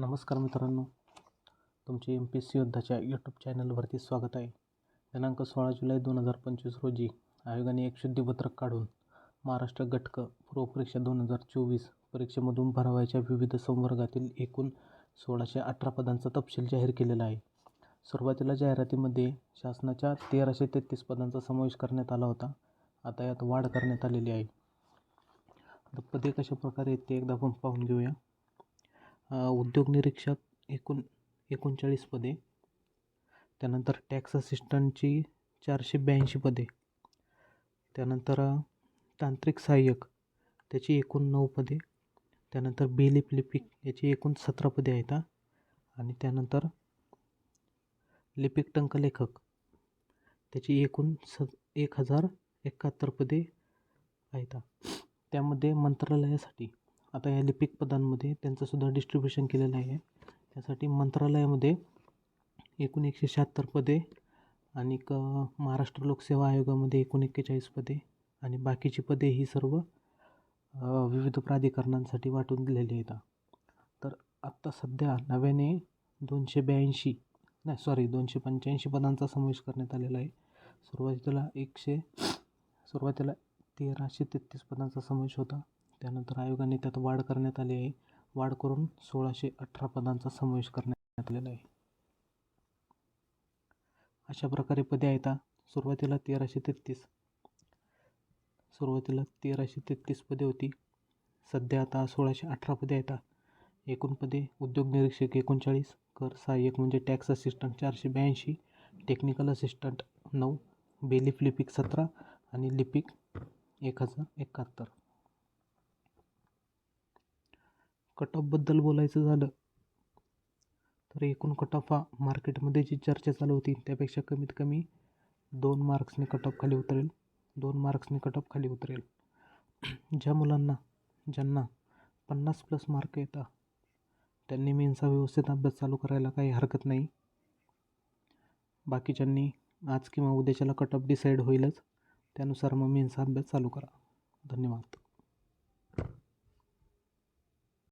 नमस्कार मित्रांनो. तुमचे एम पी एस सी योद्धाच्या यूट्यूब चॅनलवरती स्वागत आहे. दिनांक सोळा जुलै दोन हजार पंचवीस रोजी आयोगाने एक शुद्धीपत्रक काढून महाराष्ट्र गटक पूर्वपरीक्षा दोन हजार चोवीस परीक्षेमधून भरावयाच्या विविध संवर्गातील एकूण सोळाशे अठरा पदांचा तपशील जाहीर केलेला आहे. सुरुवातीला जाहिरातीमध्ये शासनाच्या तेराशे तेहतीस पदांचा समावेश करण्यात आला होता. आता यात वाढ करण्यात आलेली आहे. आता पदे कशा प्रकारे आहेत ते एकदा आपण पाहून घेऊया. उद्योग निरीक्षक एकूण एकोणचाळीस पदे. त्यानंतर टॅक्स असिस्टंटची चारशे ब्याऐंशी पदे. त्यानंतर तांत्रिक सहाय्यक त्याची एकूण नऊ पदे. त्यानंतर बेलिप लिपिक याची एकूण सतरा पदे आहेत आणि त्यानंतर लिपिक टंकलेखक त्याची एकूण स एक हजार एकाहत्तर पदे आहेत त्यामध्ये मंत्रालयासाठी आता या लिपिक पदांमध्ये त्यांचंसुद्धा डिस्ट्रीब्युशन केलेलं आहे. त्यासाठी मंत्रालयामध्ये एकूण एकशे शहात्तर पदे आणि क महाराष्ट्र लोकसेवा आयोगामध्ये एकूण एक्केचाळीस पदे आणि बाकीची पदे ही सर्व विविध प्राधिकरणांसाठी वाटून दिलेली आहेत. तर आत्ता सध्या नव्याने दोनशे ब्याऐंशी नाही सॉरी दोनशे पंच्याऐंशी पदांचा समावेश करण्यात आलेला आहे. सुरुवातीला एकशे सुरुवातीला तेराशे तेहतीस पदांचा समावेश होता. त्यानंतर आयोगाने त्यात वाढ करण्यात आली आहे. वाढ करून सोळाशे अठरा पदांचा समावेश करण्यात आलेला आहे. अशा प्रकारे पदे आहेत सुरुवातीला तेराशे तेहतीस. सुरुवातीला तेराशे तेहतीस पदे होती. सध्या आता सोळाशे अठरा पदे आहेत एकूण पदे उद्योग निरीक्षक एकोणचाळीस कर सहाय्यक म्हणजे टॅक्स असिस्टंट चारशे ब्याऐंशी टेक्निकल असिस्टंट नऊ बेलिफ लिपिक सतरा आणि लिपिक एक हजार एकाहत्तर. कट ऑफबद्दल बोलायचं झालं तर एकूण कटऑफ हा मार्केटमध्ये जी चर्चा चालू होती त्यापेक्षा कमीत कमी दोन मार्क्सने कटऑफ खाली उतरेल दोन मार्क्सने कटऑफ खाली उतरेल. ज्या मुलांना ज्यांना पन्नास प्लस मार्क येतात त्यांनी मेन्सचा व्यवस्थित अभ्यास चालू करायला काही हरकत नाही. बाकीच्यांनी आज किंवा उद्याच्याला कटऑफ डिसाईड होईलच त्यानुसार मग मेन्सचा अभ्यास चालू करा. धन्यवाद.